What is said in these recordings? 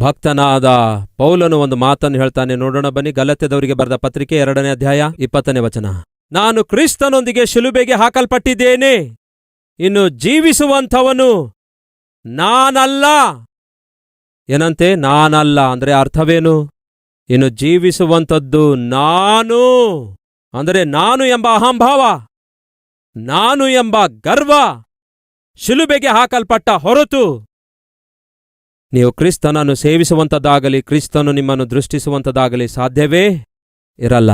ಭಕ್ತನಾದ ಪೌಲನು ಒಂದು ಮಾತನ್ನು ಹೇಳ್ತಾನೆ. ನೋಡೋಣ ಬನ್ನಿ, ಗಲತ್ಯದವರಿಗೆ ಬರೆದ ಪತ್ರಿಕೆ ಎರಡನೇ ಅಧ್ಯಾಯ ಇಪ್ಪತ್ತನೇ ವಚನ. ನಾನು ಕ್ರಿಸ್ತನೊಂದಿಗೆ ಶಿಲುಬೆಗೆ ಹಾಕಲ್ಪಟ್ಟಿದ್ದೇನೆ. ಇನ್ನು ಜೀವಿಸುವಂಥವನು ನಾನಲ್ಲ. ಏನಂತೆ? ನಾನಲ್ಲ ಅಂದ್ರೆ ಅರ್ಥವೇನು? ಇನ್ನು ಜೀವಿಸುವಂಥದ್ದು ನಾನು. ಅಂದರೆ ನಾನು ಎಂಬ ಅಹಂಭಾವ, ನಾನು ಎಂಬ ಗರ್ವ, ಶಿಲುಬೆಗೆ ಹಾಕಲ್ಪಟ್ಟ ಹೊರತು ನೀವು ಕ್ರಿಸ್ತನನ್ನು ಸೇವಿಸುವಂಥದ್ದಾಗಲಿ ಕ್ರಿಸ್ತನು ನಿಮ್ಮನ್ನು ದೃಷ್ಟಿಸುವಂಥದ್ದಾಗಲಿ ಸಾಧ್ಯವೇ? ಇರಲ್ಲ.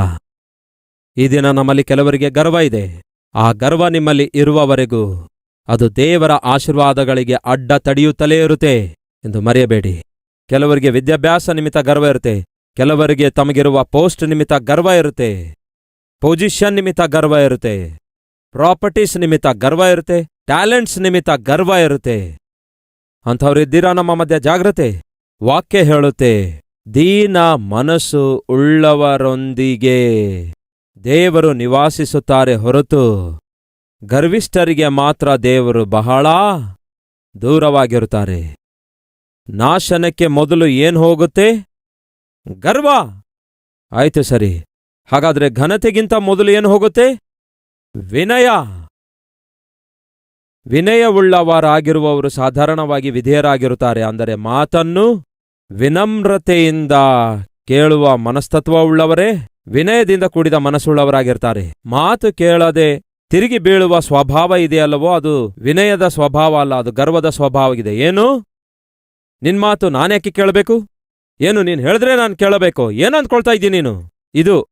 ಈ ದಿನ ನಮ್ಮಲ್ಲಿ ಕೆಲವರಿಗೆ ಗರ್ವ ಇದೆ. ಆ ಗರ್ವ ನಿಮ್ಮಲ್ಲಿ ಇರುವವರೆಗೂ ಅದು ದೇವರ ಆಶೀರ್ವಾದಗಳಿಗೆ ಅಡ್ಡ ತಡೆಯುತ್ತಲೇ ಇರುತ್ತೆ ಎಂದು ಮರೆಯಬೇಡಿ. ಕೆಲವರಿಗೆ ವಿದ್ಯಾಭ್ಯಾಸ ನಿಮಿತ್ತ ಗರ್ವ ಇರುತ್ತೆ. ಕೆಲವರಿಗೆ ತಮಗಿರುವ ಪೋಸ್ಟ್ ನಿಮಿತ್ತ ಗರ್ವ ಇರುತ್ತೆ. ಪೊಸಿಷನ್ ನಿಮಿತ್ತ ಗರ್ವ ಇರುತ್ತೆ. ಪ್ರಾಪರ್ಟೀಸ್ ನಿಮಿತ್ತ ಗರ್ವ ಇರುತ್ತೆ. ಟ್ಯಾಲೆಂಟ್ಸ್ ನಿಮಿತ್ತ ಗರ್ವ ಇರುತ್ತೆ. ಅಂಥವ್ರಿದ್ದೀರಾ ನಮ್ಮ ಮಧ್ಯ? ಜಾಗ್ರತೆ. ವಾಕ್ಯ ಹೇಳುತ್ತೆ. ದೀನ ಮನಸ್ಸು ಉಳ್ಳವರೊಂದಿಗೆ ದೇವರು ನಿವಾಸಿಸುತ್ತಾರೆ ಹೊರತು ಗರ್ವಿಷ್ಠರಿಗೆ ಮಾತ್ರ ದೇವರು ಬಹಳ ದೂರವಾಗಿರುತ್ತಾರೆ. ನಾಶನಕ್ಕೆ ಮೊದಲು ಏನ್ ಹೋಗುತ್ತೆ? ಗರ್ವ. ಆಯ್ತು ಸರಿ. ಹಾಗಾದ್ರೆ ಘನತೆಗಿಂತ ಮೊದಲು ಏನು ಹೋಗುತ್ತೆ? ವಿನಯ. ವಿನಯವುಳ್ಳವರಾಗಿರುವವರು ಸಾಧಾರಣವಾಗಿ ವಿಧೇಯರಾಗಿರುತ್ತಾರೆ. ಅಂದರೆ ಮಾತನ್ನು ವಿನಮ್ರತೆಯಿಂದ ಕೇಳುವ ಮನಸ್ತತ್ವವುಳ್ಳವರೇ, ವಿನಯದಿಂದ ಕೂಡಿದ ಮನಸ್ಸುಳ್ಳವರಾಗಿರ್ತಾರೆ. ಮಾತು ಕೇಳದೆ ತಿರುಗಿ ಬೀಳುವ ಸ್ವಭಾವ ಇದೆಯಲ್ಲವೋ, ಅದು ವಿನಯದ ಸ್ವಭಾವ ಅಲ್ಲ, ಅದು ಗರ್ವದ ಸ್ವಭಾವವಿದೆ ಏನು? ನಿನ್ ಮಾತು ನಾನ್ಯಾಕೆ ಕೇಳಬೇಕು? ಏನು, ನೀನ್ ಹೇಳಿದ್ರೆ ನಾನು ಕೇಳಬೇಕು? ಏನಂದ್ಕೊಳ್ತಾ ಇದ್ದೀನಿ ನೀನು? ಇದು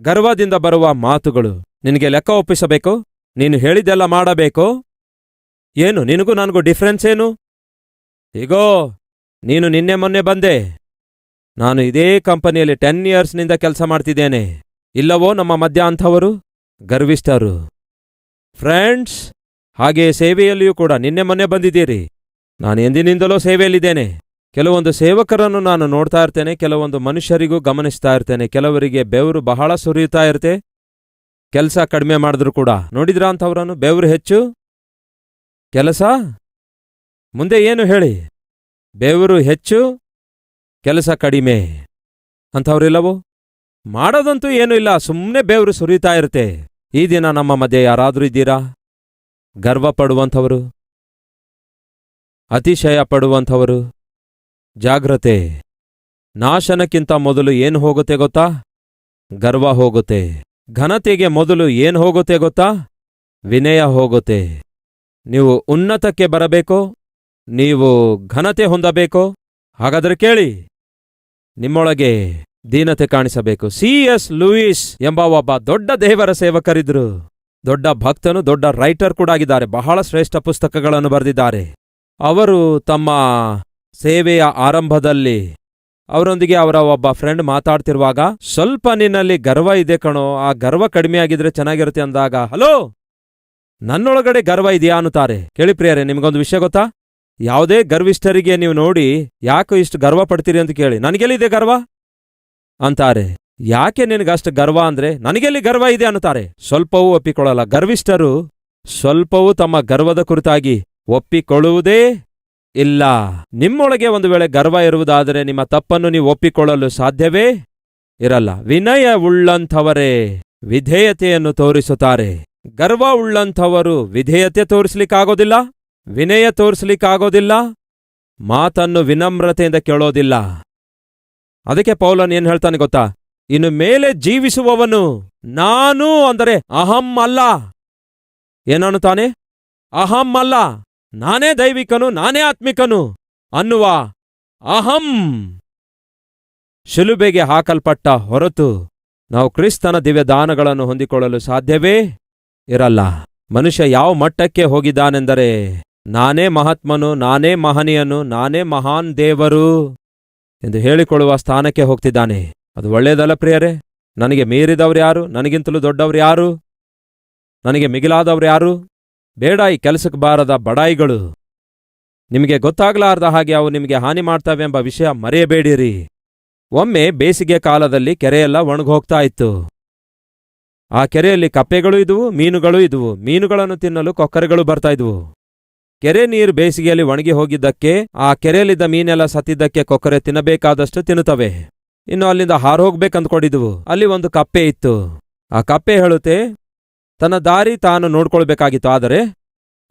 ಗರ್ವದಿಂದ ಬರುವ ಮಾತುಗಳು. ನಿನಗೆ ಲೆಕ್ಕ ಒಪ್ಪಿಸಬೇಕು? ನೀನು ಹೇಳಿದ್ದೆಲ್ಲ ಮಾಡಬೇಕು? ಏನು, ನಿನಗೂ ನನಗೂ ಡಿಫ್ರೆನ್ಸ್ ಏನು? ಈಗೋ ನೀನು ನಿನ್ನೆ ಮೊನ್ನೆ ಬಂದೆ. ನಾನು ಇದೇ ಕಂಪನಿಯಲ್ಲಿ ಟೆನ್ ಇಯರ್ಸ್ನಿಂದ ಕೆಲಸ ಮಾಡ್ತಿದ್ದೇನೆ. ಇಲ್ಲವೋ ನಮ್ಮ ಮಧ್ಯ ಅಂಥವರು? ಗರ್ವಿಷ್ಠರು. ಫ್ರೆಂಡ್ಸ್ ಹಾಗೆ ಸೇವೆಯಲ್ಲಿಯೂ ಕೂಡ ನಿನ್ನೆ ಮೊನ್ನೆ ಬಂದಿದ್ದೀರಿ. ನಾನು ಎಂದಿನಿಂದಲೂ ಸೇವೆಯಲ್ಲಿದ್ದೇನೆ. ಕೆಲವೊಂದು ಸೇವಕರನ್ನು ನಾನು ನೋಡ್ತಾ ಇರ್ತೇನೆ, ಕೆಲವೊಂದು ಮನುಷ್ಯರಿಗೂ ಗಮನಿಸ್ತಾ ಇರ್ತೇನೆ, ಕೆಲವರಿಗೆ ಬೆವರು ಬಹಳ ಸುರಿಯುತ್ತಾ ಇರುತ್ತೆ. ಕೆಲಸ ಕಡಿಮೆ ಮಾಡಿದ್ರು ಕೂಡ. ನೋಡಿದ್ರಾ ಅಂಥವ್ರನ್ನು? ಬೆವರು ಹೆಚ್ಚು? ಕೆಲಸ? ಮುಂದೆ ಏನು ಹೇಳಿ? ಬೆವರು ಹೆಚ್ಚು? ಕೆಲಸ ಕಡಿಮೆ ಅಂಥವ್ರಿಲ್ಲವೋ? ಮಾಡೋದಂತೂ ಏನೂ ಇಲ್ಲ. ಸುಮ್ಮನೆ ಬೆವರು ಸುರಿತಾ ಇರುತ್ತೆ. ಈ ದಿನ ನಮ್ಮ ಮಧ್ಯೆ ಯಾರಾದರೂ ಇದ್ದೀರಾ? ಗರ್ವ ಪಡುವಂಥವರು ಅತಿಶಯ ಪಡುವಂಥವರು ಜಾಗ್ರತೆ. ನಾಶನಕ್ಕಿಂತ ಮೊದಲು ಏನು ಹೋಗುತ್ತೆ ಗೊತ್ತಾ? ಗರ್ವ ಹೋಗುತ್ತೆ. ಘನತೆಗೆ ಮೊದಲು ಏನು ಹೋಗುತ್ತೆ ಗೊತ್ತಾ? ವಿನಯ ಹೋಗುತ್ತೆ. ನೀವು ಉನ್ನತಕ್ಕೆ ಬರಬೇಕೋ? ನೀವು ಘನತೆ ಹೊಂದಬೇಕೋ? ಹಾಗಾದರೆ ಕೇಳಿ. ನಿಮ್ಮೊಳಗೆ ದೀನತೆ ಕಾಣಿಸಬೇಕು. ಸಿ ಎಸ್ ಲೂಯಿಸ್ ಎಂಬ ಒಬ್ಬ ದೊಡ್ಡ ದೇವರ ಸೇವಕರಿದ್ರು. ದೊಡ್ಡ ಭಕ್ತನು, ದೊಡ್ಡ ರೈಟರ್ ಕೂಡ ಆಗಿದ್ದಾರೆ. ಬಹಳ ಶ್ರೇಷ್ಠ ಪುಸ್ತಕಗಳನ್ನು ಬರೆದಿದ್ದಾರೆ. ಅವರು ತಮ್ಮ ಸೇವೆಯ ಆರಂಭದಲ್ಲಿ ಅವರೊಂದಿಗೆ ಅವರ ಒಬ್ಬ ಫ್ರೆಂಡ್ ಮಾತಾಡ್ತಿರುವಾಗ, ಸ್ವಲ್ಪ ನಿನ್ನಲ್ಲಿ ಗರ್ವ ಇದೆ ಕಣೋ, ಆ ಗರ್ವ ಕಡಿಮೆ ಆಗಿದ್ರೆ ಚೆನ್ನಾಗಿರುತ್ತೆ ಅಂದಾಗ, ಹಲೋ, ನನ್ನೊಳಗಡೆ ಗರ್ವ ಇದೆಯಾ ಅನ್ನುತ್ತಾರೆ. ಕೇಳಿ ಪ್ರಿಯರೇ, ನಿಮ್ಗೊಂದು ವಿಷಯ ಗೊತ್ತಾ? ಯಾವುದೇ ಗರ್ವಿಷ್ಠರಿಗೆ ನೀವು ನೋಡಿ, ಯಾಕೆ ಇಷ್ಟು ಗರ್ವ ಪಡ್ತೀರಿ ಅಂತ ಕೇಳಿ. ನನಗೆಲ್ಲಿದೆ ಗರ್ವ? ಅಂತಾರೆ. ಯಾಕೆ ನಿನಗಷ್ಟು ಗರ್ವ ಅಂದ್ರೆ, ನನಗೆಲ್ಲಿ ಗರ್ವ ಇದೆ ಅನ್ನುತ್ತಾರೆ. ಸ್ವಲ್ಪವೂ ಒಪ್ಪಿಕೊಳ್ಳಲ್ಲ. ಗರ್ವಿಷ್ಠರು, ಸ್ವಲ್ಪವೂ ತಮ್ಮ ಗರ್ವದ ಕುರಿತಾಗಿ ಒಪ್ಪಿಕೊಳ್ಳುವುದೇ ಇಲ್ಲ. ನಿಮ್ಮೊಳಗೆ ಒಂದು ವೇಳೆ ಗರ್ವ ಇರುವುದಾದರೆ ನಿಮ್ಮ ತಪ್ಪನ್ನು ನೀವು ಒಪ್ಪಿಕೊಳ್ಳಲು ಸಾಧ್ಯವೇ? ಇರಲ್ಲ. ವಿನಯ ಉಳ್ಳಂಥವರೇ, ವಿಧೇಯತೆಯನ್ನು ತೋರಿಸುತ್ತಾರೆ. ಗರ್ವ ಉಳ್ಳಂಥವರು ವಿಧೇಯತೆ ತೋರಿಸ್ಲಿಕ್ಕಾಗೋದಿಲ್ಲ? ವಿನಯ ತೋರಿಸ್ಲಿಕ್ಕಾಗೋದಿಲ್ಲ? ಮಾತನ್ನು ವಿನಮ್ರತೆಯಿಂದ ಕೇಳೋದಿಲ್ಲ. ಅದಕ್ಕೆ ಪೌಲನ್ ಏನ್ ಹೇಳ್ತಾನೆ ಗೊತ್ತಾ? ಇನ್ನು ಮೇಲೆ ಜೀವಿಸುವವನು ನಾನು ಅಂದರೆ ಅಹಂ ಅಲ್ಲ. ಏನನ್ನುತ್ತಾನೆ ಅಹಂ ಅಲ್ಲ. ನಾನೇ ದೈವಿಕನು, ನಾನೇ ಆತ್ಮಿಕನು ಅನ್ನುವ ಅಹಂ ಶಿಲುಬೆಗೆ ಹಾಕಲ್ಪಟ್ಟ ಹೊರತು ನಾವು ಕ್ರಿಸ್ತನ ದಿವ್ಯದಾನಗಳನ್ನು ಹೊಂದಿಕೊಳ್ಳಲು ಸಾಧ್ಯವೇ ಇರಲ್ಲ. ಮನುಷ್ಯ ಯಾವ ಮಟ್ಟಕ್ಕೆ ಹೋಗಿದ್ದಾನೆಂದರೆ, ನಾನೇ ಮಹಾತ್ಮನು, ನಾನೇ ಮಹನೀಯನು, ನಾನೇ ಮಹಾನ್ ದೇವರು ಎಂದು ಹೇಳಿಕೊಳ್ಳುವ ಸ್ಥಾನಕ್ಕೆ ಹೋಗ್ತಿದ್ದಾನೆ. ಅದು ಒಳ್ಳೆಯದಲ್ಲ ಪ್ರಿಯರೇ? ನನಗೆ ಮೀರಿದವ್ರು ಯಾರು? ನನಗಿಂತಲೂ ದೊಡ್ಡವ್ರು ಯಾರು? ನನಗೆ ಮಿಗಿಲಾದವ್ರು ಯಾರು? ಬೇಡ ಈ ಕೆಲಸಕ್ಕೆ ಬಾರದ ಬಡಾಯಿಗಳು. ನಿಮಗೆ ಗೊತ್ತಾಗ್ಲಾರ್ದ ಹಾಗೆ ಅವು ನಿಮಗೆ ಹಾನಿ ಮಾಡ್ತವೆಂಬ ವಿಷಯ ಮರೆಯಬೇಡಿರಿ. ಒಮ್ಮೆ ಬೇಸಿಗೆ ಕಾಲದಲ್ಲಿ ಕೆರೆಯೆಲ್ಲ ಒಣಗೋಗ್ತಾ ಇತ್ತು. ಆ ಕೆರೆಯಲ್ಲಿ ಕಪ್ಪೆಗಳು ಇದುವು ಮೀನುಗಳು ಇದುವು ಮೀನುಗಳನ್ನು ತಿನ್ನಲು ಕೊಕ್ಕರೆಗಳು ಬರ್ತಾ ಇದ್ವು ಕೆರೆ ನೀರು ಬೇಸಿಗೆಯಲ್ಲಿ ಒಣಗಿ ಹೋಗಿದ್ದಕ್ಕೆ, ಆ ಕೆರೆಯಲ್ಲಿದ್ದ ಮೀನೆಲ್ಲ ಸತ್ತಿದ್ದಕ್ಕೆ ಕೊಕ್ಕರೆ ತಿನ್ನಬೇಕಾದಷ್ಟು ತಿನ್ನುತ್ತವೆ. ಇನ್ನು ಅಲ್ಲಿಂದ ಹಾರೋಗ್ಬೇಕಂದ್ಕೊಂಡಿದ್ವು ಅಲ್ಲಿ ಒಂದು ಕಪ್ಪೆ ಇತ್ತು. ಆ ಕಪ್ಪೆ ಹೇಳುತ್ತೆ ತನ್ನ ದಾರಿ ತಾನು ನೋಡ್ಕೊಳ್ಬೇಕಾಗಿತ್ತು. ಆದರೆ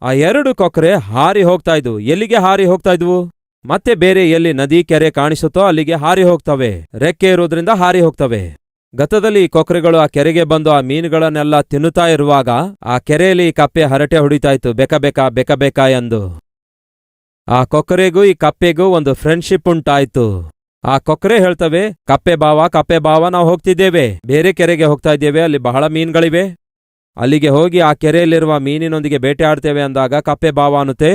ಆ ಎರಡು ಕೊಕ್ಕರೆ ಹಾರಿ ಹೋಗ್ತಾ ಇದ್ವು. ಎಲ್ಲಿಗೆ ಹಾರಿ ಹೋಗ್ತಾ ಇದ್ವು? ಮತ್ತೆ ಬೇರೆ ಎಲ್ಲಿ ನದಿ ಕೆರೆ ಕಾಣಿಸುತ್ತೋ ಅಲ್ಲಿಗೆ ಹಾರಿ ಹೋಗ್ತವೆ. ರೆಕ್ಕೆ ಇರೋದ್ರಿಂದ ಹಾರಿ ಹೋಗ್ತವೆ. ಗತದಲ್ಲಿ ಕೊಕ್ಕರೆಗಳು ಆ ಕೆರೆಗೆ ಬಂದು ಆ ಮೀನುಗಳನ್ನೆಲ್ಲ ತಿನ್ನುತ್ತಾ ಇರುವಾಗ ಆ ಕೆರೆಯಲ್ಲಿ ಕಪ್ಪೆ ಹರಟೆ ಹೊಡಿತಾ ಇತ್ತು ಬೆಕ ಬೆಕ ಬೆಕ ಬೆಕ ಎಂದು. ಆ ಕೊಕ್ಕರೆಗೂ ಈ ಕಪ್ಪೆಗೂ ಒಂದು ಫ್ರೆಂಡ್ಶಿಪ್ ಉಂಟಾಯ್ತು. ಆ ಕೊಕ್ಕರೆ ಹೇಳ್ತವೆ, ಕಪ್ಪೆ ಬಾವ ಕಪ್ಪೆ ಬಾವ, ನಾವು ಹೋಗ್ತಿದ್ದೇವೆ. ಬೇರೆ ಕೆರೆಗೆ ಹೋಗ್ತಾ ಇದ್ದೇವೆ. ಅಲ್ಲಿ ಬಹಳ ಮೀನುಗಳಿವೆ. ಅಲ್ಲಿಗೆ ಹೋಗಿ ಆ ಕೆರೆಯಲ್ಲಿರುವ ಮೀನಿನೊಂದಿಗೆ ಬೇಟೆ ಆಡ್ತೇವೆ ಅಂದಾಗ ಕಪ್ಪೆ ಬಾವ ಅನ್ನುತ್ತೆ.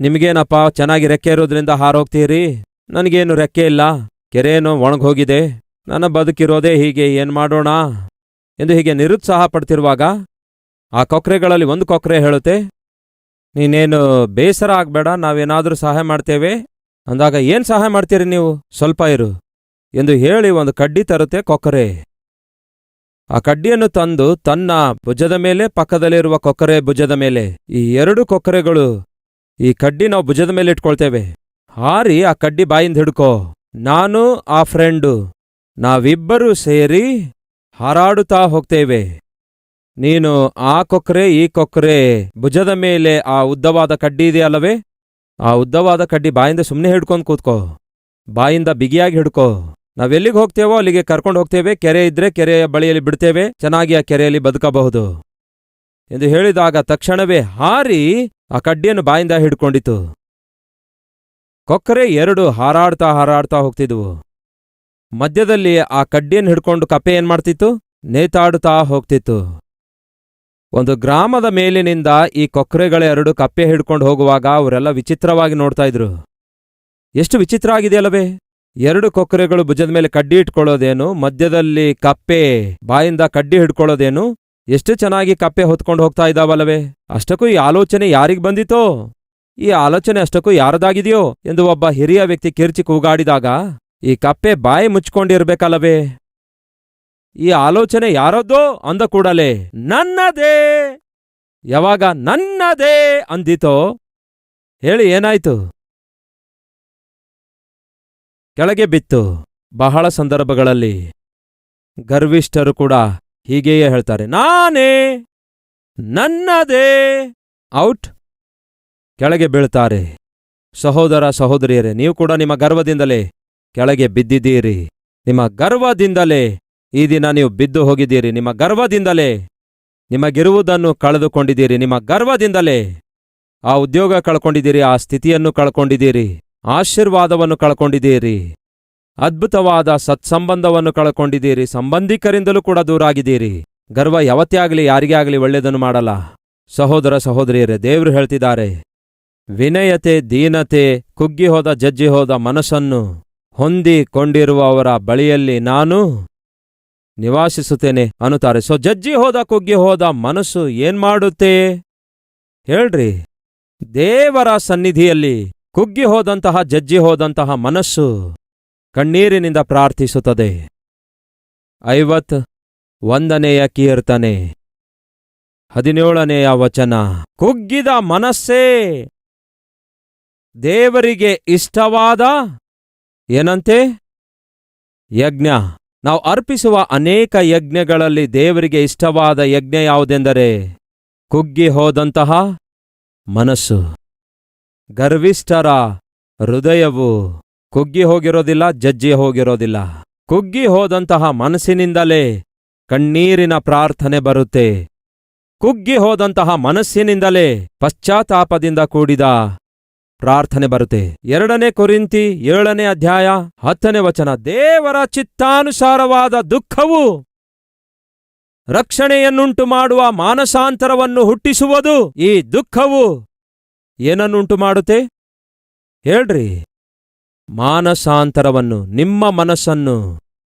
ನಿಮಗೇನಪ್ಪ, ಚೆನ್ನಾಗಿ ರೆಕ್ಕೆ ಇರೋದ್ರಿಂದ ಹಾರೋಗ್ತೀರಿ? ನನಗೇನು ರೆಕ್ಕೆ ಇಲ್ಲ. ಕೆರೆಯೇನು ಒಣಗೋಗಿದೆ ನನ್ನ ಬದುಕಿರೋದೇ ಹೀಗೆ, ಏನು ಮಾಡೋಣ? ಎಂದು ಹೀಗೆ ನಿರುತ್ಸಾಹ ಪಡ್ತಿರುವಾಗ ಆ ಕೊಕ್ರೆಗಳಲ್ಲಿ ಒಂದು ಕೊಕ್ರೆ ಹೇಳುತ್ತೆ, ನೀನೇನು ಬೇಸರ ಆಗಬೇಡ, ನಾವೇನಾದರೂ ಸಹಾಯ ಮಾಡ್ತೇವೆ. ಅಂದಾಗ ಏನು ಸಹಾಯ ಮಾಡ್ತೀರಿ ನೀವು? ಸ್ವಲ್ಪ ಇರು. ಎಂದು ಹೇಳಿ ಒಂದು ಕಡ್ಡಿ ತರುತ್ತೆ ಕೊಕ್ಕರೆ ಆ ಕಡ್ಡಿಯನ್ನು ತಂದು ತನ್ನ ಭುಜದ ಮೇಲೆ, ಪಕ್ಕದಲ್ಲಿರುವ ಕೊಕ್ಕರೆ ಭುಜದ ಮೇಲೆ, ಈ ಎರಡು ಕೊಕ್ಕರೆಗಳು ಈ ಕಡ್ಡಿ ನಾವು ಭುಜದ ಮೇಲೆ ಇಟ್ಕೊಳ್ತೇವೆ. ಹಾರಿ ಆ ಕಡ್ಡಿ ಬಾಯಿಂದ ಹಿಡ್ಕೋ. ನಾನು ಆ ಫ್ರೆಂಡು. ನಾವಿಬ್ಬರೂ ಸೇರಿ ಹಾರಾಡುತ್ತಾ ಹೋಗ್ತೇವೆ. ನೀನು ಆ ಕೊಕ್ಕರೆ, ಈ ಕೊಕ್ಕರೆ ಭುಜದ ಮೇಲೆ ಆ ಉದ್ದವಾದ ಕಡ್ಡಿ ಇದೆಯಲ್ಲವೇ ಆ ಉದ್ದವಾದ ಕಡ್ಡಿ ಬಾಯಿಂದ ಸುಮ್ಮನೆ ಹಿಡ್ಕೊಂಡು ಕೂತ್ಕೋ. ಬಾಯಿಂದ ಬಿಗಿಯಾಗಿ ಹಿಡ್ಕೋ. ನಾವೆಲ್ಲಿಗೆ ಹೋಗ್ತೇವೋ ಅಲ್ಲಿಗೆ ಕರ್ಕೊಂಡು ಹೋಗ್ತೇವೆ. ಕೆರೆ ಇದ್ರೆ ಕೆರೆಯ ಬಳಿಯಲ್ಲಿ ಬಿಡ್ತೇವೆ. ಚೆನ್ನಾಗಿ ಆ ಕೆರೆಯಲ್ಲಿ ಬದುಕಬಹುದು. ಎಂದು ಹೇಳಿದಾಗ ತಕ್ಷಣವೇ ಹಾರಿ ಆ ಕಡ್ಡಿಯನ್ನು ಬಾಯಿಂದ ಹಿಡ್ಕೊಂಡಿತು. ಕೊಕ್ಕರೆ ಎರಡು ಹಾರಾಡ್ತಾ ಹಾರಾಡ್ತಾ ಹೋಗ್ತಿದ್ವು. ಮಧ್ಯದಲ್ಲಿ ಆ ಕಡ್ಡಿಯನ್ನು ಹಿಡ್ಕೊಂಡು ಕಪ್ಪೆ ಏನ್ ಮಾಡ್ತಿತ್ತು? ನೇತಾಡುತ್ತಾ ಹೋಗ್ತಿತ್ತು. ಒಂದು ಗ್ರಾಮದ ಮೇಲಿನಿಂದ ಈ ಕೊಕ್ಕರೆಗಳೆರಡು ಕಪ್ಪೆ ಹಿಡ್ಕೊಂಡು ಹೋಗುವಾಗ ಅವರೆಲ್ಲ ವಿಚಿತ್ರವಾಗಿ ನೋಡ್ತಾ ಇದ್ರು. ಎಷ್ಟು ವಿಚಿತ್ರ ಆಗಿದೆಯಲ್ಲವೇ? ಎರಡು ಕೊಕ್ಕರೆಗಳು ಭುಜದ ಮೇಲೆ ಕಡ್ಡಿ ಇಟ್ಕೊಳ್ಳೋದೇನು? ಮಧ್ಯದಲ್ಲಿ ಕಪ್ಪೆ ಬಾಯಿಂದ ಕಡ್ಡಿ ಹಿಡ್ಕೊಳ್ಳೋದೇನು? ಎಷ್ಟು ಚೆನ್ನಾಗಿ ಕಪ್ಪೆ ಹೊತ್ಕೊಂಡು ಹೋಗ್ತಾ ಇದ್ದಾವಲ್ಲವೇ? ಅಷ್ಟಕ್ಕೂ ಈ ಆಲೋಚನೆ ಯಾರಿಗ್ ಬಂದಿತೋ? ಈ ಆಲೋಚನೆ ಅಷ್ಟಕ್ಕೂ ಯಾರದಾಗಿದೆಯೋ? ಎಂದು ಒಬ್ಬ ಹಿರಿಯ ವ್ಯಕ್ತಿ ಕಿರ್ಚಿ ಕೂಗಾಡಿದಾಗ, ಈ ಕಪ್ಪೆ ಬಾಯಿ ಮುಚ್ಕೊಂಡಿರ್ಬೇಕಲ್ಲವೇ? ಈ ಆಲೋಚನೆ ಯಾರದ್ದೋ ಅಂದ ಕೂಡಲೇ, ನನ್ನದೇ! ಯಾವಾಗ ನನ್ನದೇ ಅಂದಿತೋ? ಹೇಳಿ ಏನಾಯ್ತು? ಕೆಳಗೆ ಬಿತ್ತು. ಬಹಳ ಸಂದರ್ಭಗಳಲ್ಲಿ ಗರ್ವಿಷ್ಠರು ಕೂಡ ಹೀಗೆಯೇ ಹೇಳ್ತಾರೆ, ನಾನೇ ನನ್ನದೇ. ಔಟ್. ಕೆಳಗೆ ಬೀಳ್ತಾರೆ, ಸಹೋದರ, ಸಹೋದರಿಯರೇ, ನೀವು ಕೂಡ ನಿಮ್ಮ ಗರ್ವದಿಂದಲೇ ಕೆಳಗೆ ಬಿದ್ದಿದ್ದೀರಿ. ನಿಮ್ಮ ಗರ್ವದಿಂದಲೇ ಈ ದಿನ ನೀವು ಬಿದ್ದು ಹೋಗಿದ್ದೀರಿ. ನಿಮ್ಮ ಗರ್ವದಿಂದಲೇ ನಿಮಗಿರುವುದನ್ನು ಕಳೆದುಕೊಂಡಿದ್ದೀರಿ. ನಿಮ್ಮ ಗರ್ವದಿಂದಲೇ ಆ ಉದ್ಯೋಗ ಕಳ್ಕೊಂಡಿದ್ದೀರಿ, ಆ ಸ್ಥಿತಿಯನ್ನು ಕಳ್ಕೊಂಡಿದ್ದೀರಿ. ಆಶೀರ್ವಾದವನ್ನು ಕಳ್ಕೊಂಡಿದ್ದೀರಿ. ಅದ್ಭುತವಾದ ಸತ್ಸಂಬಂಧವನ್ನು ಕಳ್ಕೊಂಡಿದ್ದೀರಿ. ಸಂಬಂಧಿಕರಿಂದಲೂ ಕೂಡ ದೂರಾಗಿದ್ದೀರಿ. ಗರ್ವ ಯಾವತ್ತೇ ಆಗಲಿ ಯಾರಿಗೇ ಆಗಲಿ ಒಳ್ಳೆಯದನ್ನು ಮಾಡಲ್ಲ. ಸಹೋದರ ಸಹೋದರಿಯರೇ, ದೇವರು ಹೇಳ್ತಿದ್ದಾರೆ. ವಿನಯತೆ, ದೀನತೆ ಕುಗ್ಗಿ ಹೋದ ಜಜ್ಜಿ ಹೋದ ಮನಸ್ಸನ್ನು ಹೊಂದಿಕೊಂಡಿರುವವರ ಬಳಿಯಲ್ಲಿ ನಾನು ನಿವಾಸಿಸುತ್ತೇನೆ ಅನ್ನುತ್ತಾರೆ. ಸೊ ಜಜ್ಜಿ ಹೋದ ಕುಗ್ಗಿ ಹೋದ ಮನಸ್ಸು ಏನ್ ಮಾಡುತ್ತೆ ಹೇಳ್ರಿ. ದೇವರ ಸನ್ನಿಧಿಯಲ್ಲಿ ಕುಗ್ಗಿ ಹೋದಂತಹ, ಜಜ್ಜಿ ಹೋದಂತಹ ಮನಸ್ಸು ಕಣ್ಣೀರಿನಿಂದ ಪ್ರಾರ್ಥಿಸುತ್ತದೆ. ಐವತ್ ಒಂದನೆಯ ಕೀರ್ತನೆ. ಹದಿನೇಳನೆಯ ವಚನ. ಕುಗ್ಗಿದ ಮನಸ್ಸೇ, ದೇವರಿಗೆ ಇಷ್ಟವಾದ ಏನಂತೆ? ಯಜ್ಞ. ನಾವು ಅರ್ಪಿಸುವ ಅನೇಕ ಯಜ್ಞಗಳಲ್ಲಿ ದೇವರಿಗೆ ಇಷ್ಟವಾದ ಯಜ್ಞ ಯಾವುದೆಂದರೆ ಕುಗ್ಗಿ ಹೋದಂತಹ ಮನಸ್ಸು. ಗರ್ವಿಷ್ಠರ ಹೃದಯವು ಕುಗ್ಗಿ ಹೋಗಿರೋದಿಲ್ಲ, ಜಜ್ಜಿ ಹೋಗಿರೋದಿಲ್ಲ. ಕುಗ್ಗಿ ಹೋದಂತಹ ಮನಸ್ಸಿನಿಂದಲೇ ಕಣ್ಣೀರಿನ ಪ್ರಾರ್ಥನೆ ಬರುತ್ತೆ. ಕುಗ್ಗಿ ಹೋದಂತಹ ಮನಸ್ಸಿನಿಂದಲೇ ಪಶ್ಚಾತ್ತಾಪದಿಂದ ಕೂಡಿದ ಪ್ರಾರ್ಥನೆ ಬರುತ್ತೆ. ಎರಡನೇ ಕುರಿಂತಿ ಏಳನೇ ಅಧ್ಯಾಯ ಹತ್ತನೇ ವಚನ, ದೇವರ ಚಿತ್ತಾನುಸಾರವಾದ ದುಃಖವು ರಕ್ಷಣೆಯನ್ನುಂಟು ಮಾಡುವ ಮಾನಸಾಂತರವನ್ನು ಹುಟ್ಟಿಸುವುದು. ಈ ದುಃಖವು ಏನನ್ನುಂಟು ಮಾಡುತ್ತೆ ಹೇಳ್ರಿ. ಮಾನಸಾಂತರವನ್ನು, ನಿಮ್ಮ ಮನಸ್ಸನ್ನು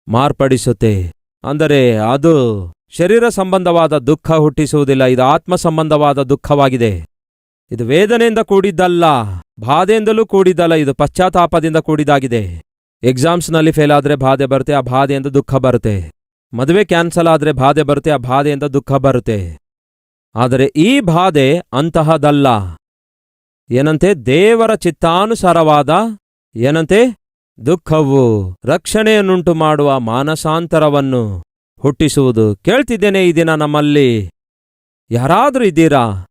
ಮಾರ್ಪಡಿಸುತ್ತೆ. ಅಂದರೆ ಅದು ಶರೀರ ಸಂಬಂಧವಾದ ದುಃಖ ಹುಟ್ಟಿಸುವುದಿಲ್ಲ, ಇದು ಆತ್ಮ ಸಂಬಂಧವಾದ ದುಃಖವಾಗಿದೆ. ಇದು ವೇದನೆಯಿಂದ ಕೂಡಿದ್ದಲ್ಲ, ಬಾಧೆಯಿಂದಲೂ ಕೂಡಿದ್ದಲ್ಲ, ಇದು ಪಶ್ಚಾತ್ತಾಪದಿಂದ ಕೂಡಿದಾಗಿದೆ ಎಕ್ಸಾಮ್ಸ್ನಲ್ಲಿ ಫೇಲ್ ಆದರೆ ಬಾಧೆ ಬರುತ್ತೆ, ಆ ಬಾಧೆಯಿಂದ ದುಃಖ ಬರುತ್ತೆ. ಮದುವೆ ಕ್ಯಾನ್ಸಲ್ ಆದರೆ ಬಾಧೆ ಬರುತ್ತೆ, ಆ ಬಾಧೆಯಿಂದ ದುಃಖ ಬರುತ್ತೆ. ಆದರೆ ಈ ಬಾಧೆ ಅಂತಹದಲ್ಲ. ಏನಂತೆ ದೇವರ ಚಿತ್ತಾನುಸಾರವಾದ ಏನಂತೆ ದುಃಖವು ರಕ್ಷಣೆಯನ್ನುಂಟು ಮಾಡುವ ಮಾನಸಾಂತರವನ್ನು ಹುಟ್ಟಿಸುವುದು. ಕೇಳ್ತಿದ್ದೇನೆ ಈ ದಿನ ನಮ್ಮಲ್ಲಿ. ಯಾರಾದ್ರೂ ಇದ್ದೀರಾ?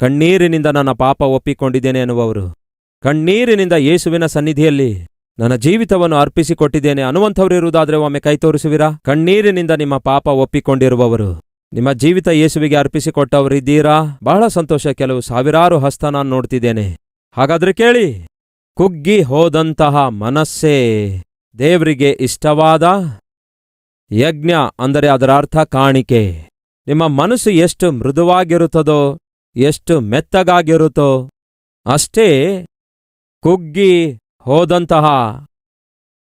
ಕಣ್ಣೀರಿನಿಂದ ನನ್ನ ಪಾಪ ಒಪ್ಪಿಕೊಂಡಿದ್ದೇನೆ ಎನ್ನುವವರು. ಕಣ್ಣೀರಿನಿಂದ ಯೇಸುವಿನ ಸನ್ನಿಧಿಯಲ್ಲಿ ನನ್ನ ಜೀವಿತವನ್ನು ಅರ್ಪಿಸಿಕೊಟ್ಟಿದ್ದೇನೆ ಅನ್ನುವಂಥವರಿರುವುದಾದ್ರೆ ಒಮ್ಮೆ ಕೈ ತೋರಿಸುವಿರಾ? ಕಣ್ಣೀರಿನಿಂದ ನಿಮ್ಮ ಪಾಪ ಒಪ್ಪಿಕೊಂಡಿರುವವರು. ನಿಮ್ಮ ಜೀವಿತ ಯೇಸುವಿಗೆ ಅರ್ಪಿಸಿಕೊಟ್ಟವರಿದ್ದೀರಾ ಬಹಳ ಸಂತೋಷ. ಕೆಲವು ಸಾವಿರಾರು ಹಸ್ತ ನಾನು ನೋಡ್ತಿದ್ದೇನೆ. ಹಾಗಾದ್ರೆ ಕೇಳಿ, ಕುಗ್ಗಿ ಹೋದಂತಹ ಮನಸ್ಸೇ ದೇವರಿಗೆ ಇಷ್ಟವಾದ ಯಜ್ಞ ಅಂದರೆ ಅದರ ಅರ್ಥ ಕಾಣಿಕೆ. ನಿಮ್ಮ ಮನಸ್ಸು ಎಷ್ಟು ಮೃದುವಾಗಿರುತ್ತದೋ, ಎಷ್ಟು ಮೆತ್ತಗಾಗಿರುತ್ತೋ, ಅಷ್ಟೇ ಕುಗ್ಗಿ ಹೋದಂತಹ